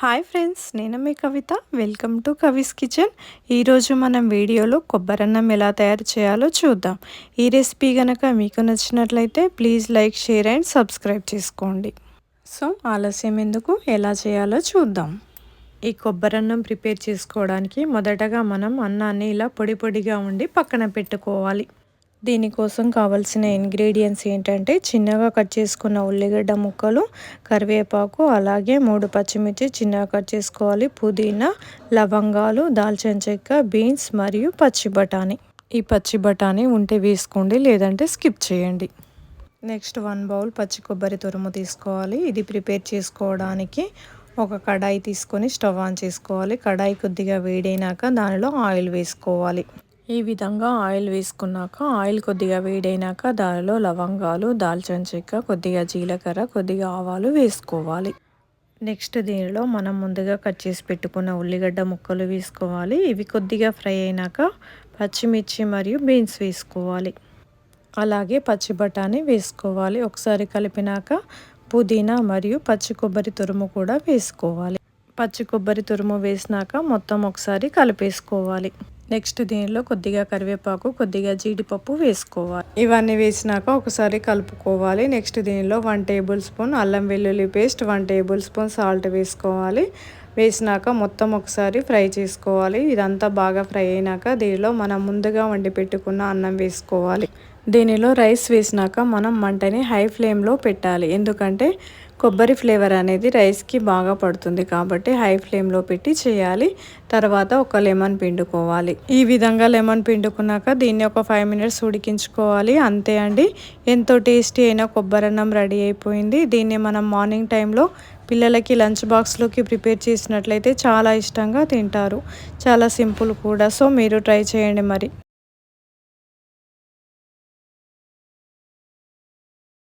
Hi friends నేను మీ Kavitha. Welcome to Kavi's kitchen ఈరోజు మనం వీడియోలో కొబ్బరన్నం ఎలా తయారు చేయాలో చూద్దాం. ఈ రెసిపీ కనుక మీకు నచ్చినట్లయితే please like share and subscribe చేసుకోండి. సో ఆలస్యం ఎందుకు? ఎలా చేయాలో చూద్దాం. ఈ కొబ్బరన్నం ప్రిపేర్ చేసుకోవడానికి మొదటగా మనం అన్నాన్ని ఇలా పొడి పొడిగా ఉండి పక్కన పెట్టుకోవాలి. దీనికోసం కావలసిన ఇంగ్రీడియంట్స్ ఏంటంటే చిన్నగా కట్ చేసుకున్న ఉల్లిగడ్డ ముక్కలు కరివేపాకు అలాగే మూడు పచ్చిమిర్చి చిన్నగా కట్ చేసుకోవాలి. పుదీనా లవంగాలు దాల్చిన చెక్క బీన్స్ మరియు పచ్చి బఠానీ. ఈ పచ్చి బఠానీ ఉంటే వేసుకోండి లేదంటే స్కిప్ చేయండి. నెక్స్ట్ వన్ బౌల్ పచ్చి కొబ్బరి తురుము తీసుకోవాలి. ఇది ప్రిపేర్ చేసుకోవడానికి ఒక కడాయి తీసుకొని స్టవ్ ఆన్ చేసుకోవాలి. కడాయి కొద్దిగా వేడైనాక దానిలో ఆయిల్ వేసుకోవాలి. ఈ విధంగా ఆయిల్ వేసుకున్నాక ఆయిల్ కొద్దిగా వేడైనాక దానిలో లవంగాలు దాల్చిన చెక్క కొద్దిగా జీలకర్ర కొద్దిగా ఆవాలు వేసుకోవాలి. నెక్స్ట్ దీనిలో మనం ముందుగా కట్ చేసి పెట్టుకున్న ఉల్లిగడ్డ ముక్కలు వేసుకోవాలి. ఇవి కొద్దిగా ఫ్రై అయినాక పచ్చిమిర్చి మరియు బీన్స్ వేసుకోవాలి. అలాగే పచ్చి బఠానీ వేసుకోవాలి. ఒకసారి కలిపినాక పుదీనా మరియు పచ్చి కొబ్బరి తురుము కూడా వేసుకోవాలి. పచ్చి కొబ్బరి తురుము వేసినాక మొత్తం ఒకసారి కలిపేసుకోవాలి. నెక్స్ట్ దీనిలో కొద్దిగా కరివేపాకు కొద్దిగా జీడిపప్పు వేసుకోవాలి. ఇవన్నీ వేసినాక ఒకసారి కలుపుకోవాలి. నెక్స్ట్ దీనిలో వన్ టేబుల్ స్పూన్ అల్లం వెల్లుల్లి paste one tablespoon salt వేసుకోవాలి. వేసినాక మొత్తం ఒకసారి ఫ్రై చేసుకోవాలి. ఇదంతా బాగా ఫ్రై అయినాక దీనిలో మనం ముందుగా వండి పెట్టుకున్న అన్నం వేసుకోవాలి. దీనిలో రైస్ వేసినాక మనం మంటని హై ఫ్లేమ్లో పెట్టాలి. ఎందుకంటే కొబ్బరి ఫ్లేవర్ అనేది రైస్కి బాగా పడుతుంది కాబట్టి హై ఫ్లేమ్లో పెట్టి చేయాలి. తర్వాత ఒక లెమన్ పిండుకోవాలి. ఈ విధంగా లెమన్ పిండుకున్నాక దీన్ని ఒక ఫైవ్ మినిట్స్ ఉడికించుకోవాలి. అంతే అండి. ఎంతో టేస్టీ అయిన కొబ్బరి అన్నం రెడీ అయిపోయింది. దీన్ని మనం మార్నింగ్ టైంలో పిల్లలకి లంచ్ బాక్స్లోకి ప్రిపేర్ చేసినట్లయితే చాలా ఇష్టంగా తింటారు. చాలా సింపుల్ కూడా. సో మీరు ట్రై చేయండి మరి.